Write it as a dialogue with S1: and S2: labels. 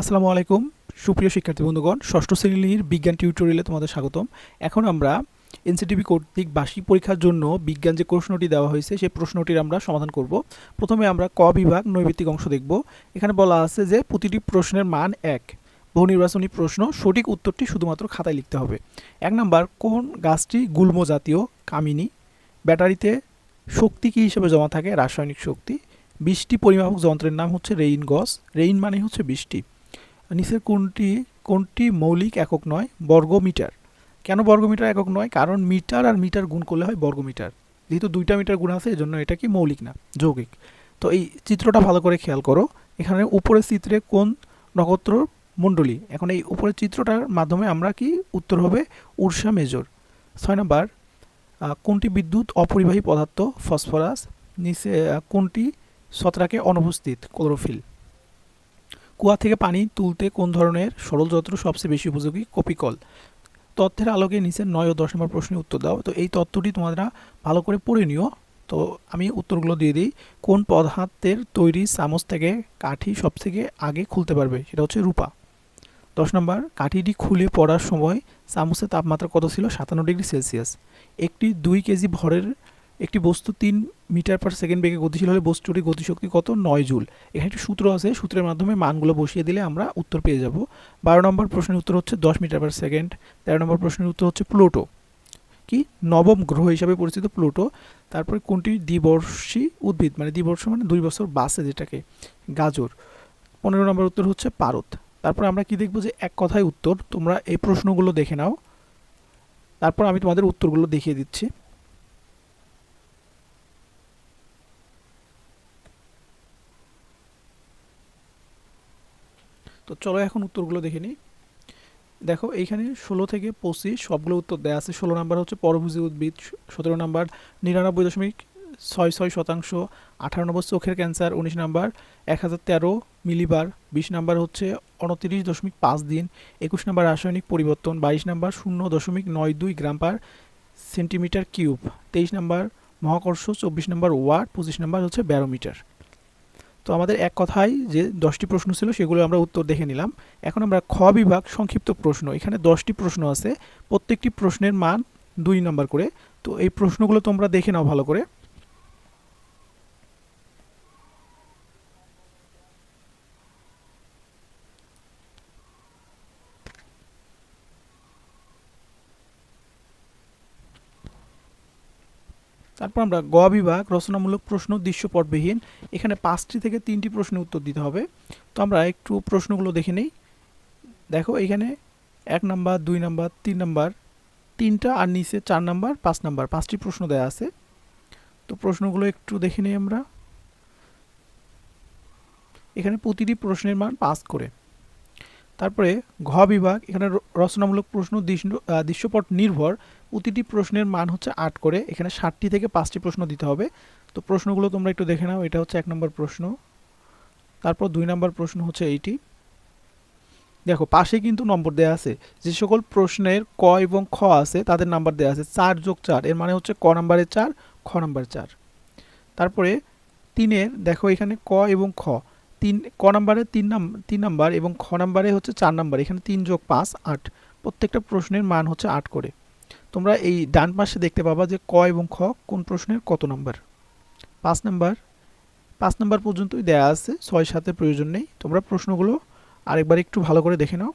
S1: আসসালামু আলাইকুম, সুপ্রিয় শিক্ষার্থী বন্ধুগণ, ষষ্ঠ শ্রেণির বিজ্ঞান টিউটোরিয়ালে তোমাদের স্বাগতম। এখন আমরা এনসিটিভি কর্তৃক বার্ষিক পরীক্ষার জন্য বিজ্ঞান যে প্রশ্নটি দেওয়া হয়েছে, সেই প্রশ্নটির আমরা সমাধান করব। প্রথমে আমরা ক বিভাগ নৈবিত্তিক অংশ দেখব। এখানে বলা আছে যে প্রতিটি প্রশ্নের মান এক। বহু নির্বাচনী প্রশ্ন, সঠিক উত্তরটি শুধুমাত্র খাতায় লিখতে হবে। এক নাম্বার, কোন গাছটি গুল্ম জাতীয়, কামিনী? ব্যাটারিতে শক্তি কী হিসেবে জমা থাকে? রাসায়নিক শক্তি। বৃষ্টি পরিমাপক যন্ত্রের নাম হচ্ছে রেইন গস রেইন মানে হচ্ছে বৃষ্টি। নিচের কোনটি কোনটি মৌলিক একক নয়? বর্গমিটার। কেন বর্গমিটার একক নয়? কারণ মিটার আর মিটার গুণ করলে হয় বর্গমিটার। যেহেতু দুইটা মিটার গুণ আছে, এজন্য এটা কি মৌলিক না, যৌগিক। তো এই চিত্রটা ভালো করে খেয়াল করো। এখানে উপরের চিত্রে কোন নক্ষত্র মণ্ডলী? এখন এই উপরের চিত্রটার মাধ্যমে আমরা কি উত্তর হবে? Ursa Major. ছয় নম্বর কোনটি বিদ্যুৎ অপরিবাহী পদার্থ? ফসফরাস। নিচে কোনটি ছত্রাকে অনুপস্থিত? ক্লোরোফিল। কুয়া থেকে পানি তুলতে কোন ধরনের সরল যন্ত্র সবচেয়ে বেশি উপযোগী? কপিকল। তথ্যের আলোকে নিচের নয় ও দশ নম্বর প্রশ্নের উত্তর দাও। তো এই তথ্যটি তোমরা ভালো করে পড়ে নিও। তো আমি উত্তরগুলো দিয়ে দিই। কোন পদার্থের তৈরি চামচ থেকে কাঠি সবথেকে আগে খুলতে পারবে? সেটা হচ্ছে রূপা। দশ নম্বর, কাঠিটি খুলে পড়ার সময় চামচের তাপমাত্রা কত ছিল? সাতান্ন ডিগ্রি সেলসিয়াস। একটি দুই কেজি ভরের একটি বস্তু তিন মিটার পার সেকেন্ড বেগে গতিশীল হলে বস্তুটির গতিশক্তি কত? নয় জুল। এখানে একটি সূত্র আছে, সূত্রের মাধ্যমে মানগুলো বসিয়ে দিলে আমরা উত্তর পেয়ে যাব। বারো নম্বর প্রশ্নের উত্তর হচ্ছে দশ মিটার পার সেকেন্ড। তেরো নম্বর প্রশ্নের উত্তর হচ্ছে প্লুটো। কি? নবম গ্রহ হিসাবে পরিচিত প্লুটো। তারপরে কোনটি? দ্বিবর্ষী উদ্ভিদ মানে দ্বিবর্ষ মানে দুই বছর বাসে যেটাকে, গাজর। পনেরো নম্বর উত্তর হচ্ছে পারত তারপর আমরা কি দেখব যে এক কথায় উত্তর, তোমরা এই প্রশ্নগুলো দেখে নাও। তারপর আমি তোমাদের উত্তরগুলো দেখিয়ে দিচ্ছি। তো চলো এখন উত্তরগুলো দেখে নিই। দেখো, এইখানে ষোলো থেকে পঁচিশ, সবগুলো উত্তর দেওয়া আছে। ষোলো নাম্বার হচ্ছে পরভুজি উদ্ভিদ সতেরো নাম্বার নিরানব্বই দশমিক ছয় ছয় শতাংশ, আঠারো নম্বর চোখের ক্যান্সার, উনিশ নাম্বার এক হাজার তেরো মিলিবার, বিশ নাম্বার হচ্ছে উনতিরিশ দশমিক পাঁচ দিন, একুশ নাম্বার রাসায়নিক পরিবর্তন, বাইশ নাম্বার শূন্য দশমিক নয় দুই গ্রাম পার সেন্টিমিটার কিউব, তেইশ নাম্বার মহাকর্ষ, চব্বিশ নাম্বার ওয়াট, পঁচিশ নাম্বার হচ্ছে ব্যারোমিটার। তো আমাদের এক কথায় যে দশটি প্রশ্ন ছিল সেগুলো আমরা উত্তর দেখে নিলাম। এখন আমরা খ বিভাগ সংক্ষিপ্ত প্রশ্ন। এখানে দশটি প্রশ্ন আছে। প্রত্যেকটি প্রশ্নের মান দুই নম্বর করে। তো এই প্রশ্নগুলো তোমরা দেখে নাও ভালো করে। তারপর আমরা গ বিভাগ, রচনামূলক প্রশ্ন, দৃশ্যপটবিহীন। এখানে পাঁচটি থেকে তিনটি প্রশ্নের উত্তর দিতে হবে। তো আমরা একটু প্রশ্নগুলো দেখে নিই। দেখো, এখানে এক নাম্বার, দুই নাম্বার, তিন নাম্বার, তিনটা আর নিচে চার নাম্বার, পাঁচ নাম্বার, পাঁচটি প্রশ্ন দেওয়া আছে। তো প্রশ্নগুলো একটু দেখে নিই আমরা। এখানে প্রতিটি প্রশ্নের মান পাস করে। তারপরে ঘ বিভাগ, এখানে রচনামূলক প্রশ্ন দৃশ্য- দৃশ্যপট নির্ভর। প্রতিটি প্রশ্নের মান হচ্ছে আট করে, এখানে ষাটটি থেকে পাঁচটি প্রশ্ন দিতে হবে। তো প্রশ্নগুলো তোমরা একটু দেখে নাও, এটা হচ্ছে এক নম্বর প্রশ্ন। তারপর দুই নম্বর প্রশ্ন হচ্ছে এইটি। দেখো, পাশে কিন্তু নম্বর দেওয়া আছে। যে সকল প্রশ্নের ক এবং খ আছে, তাদের নাম্বার দেওয়া আছে চার যোগ চার, এর মানে হচ্ছে ক নাম্বারে চার, খ নাম্বার চার। তারপরে তিনের, দেখো এখানে ক এবং খ। তিন, ক নাম্বারে তিন নাম, তিন নাম্বার এবং খ নাম্বারে হচ্ছে চার নাম্বার। এখানে তিন যোগ পাঁচ, আট। প্রত্যেকটা প্রশ্নের মান হচ্ছে আট করে। তোমরা এই ডান পাশে দেখতে পাবা যে ক এবং খ কোন প্রশ্নের কত নাম্বার। পাঁচ নাম্বার। পাঁচ নাম্বার পর্যন্তই দেয়া আছে, ছয় সাতের প্রয়োজন নেই। তোমরা প্রশ্নগুলো আরেকবার একটু ভালো করে দেখে নাও।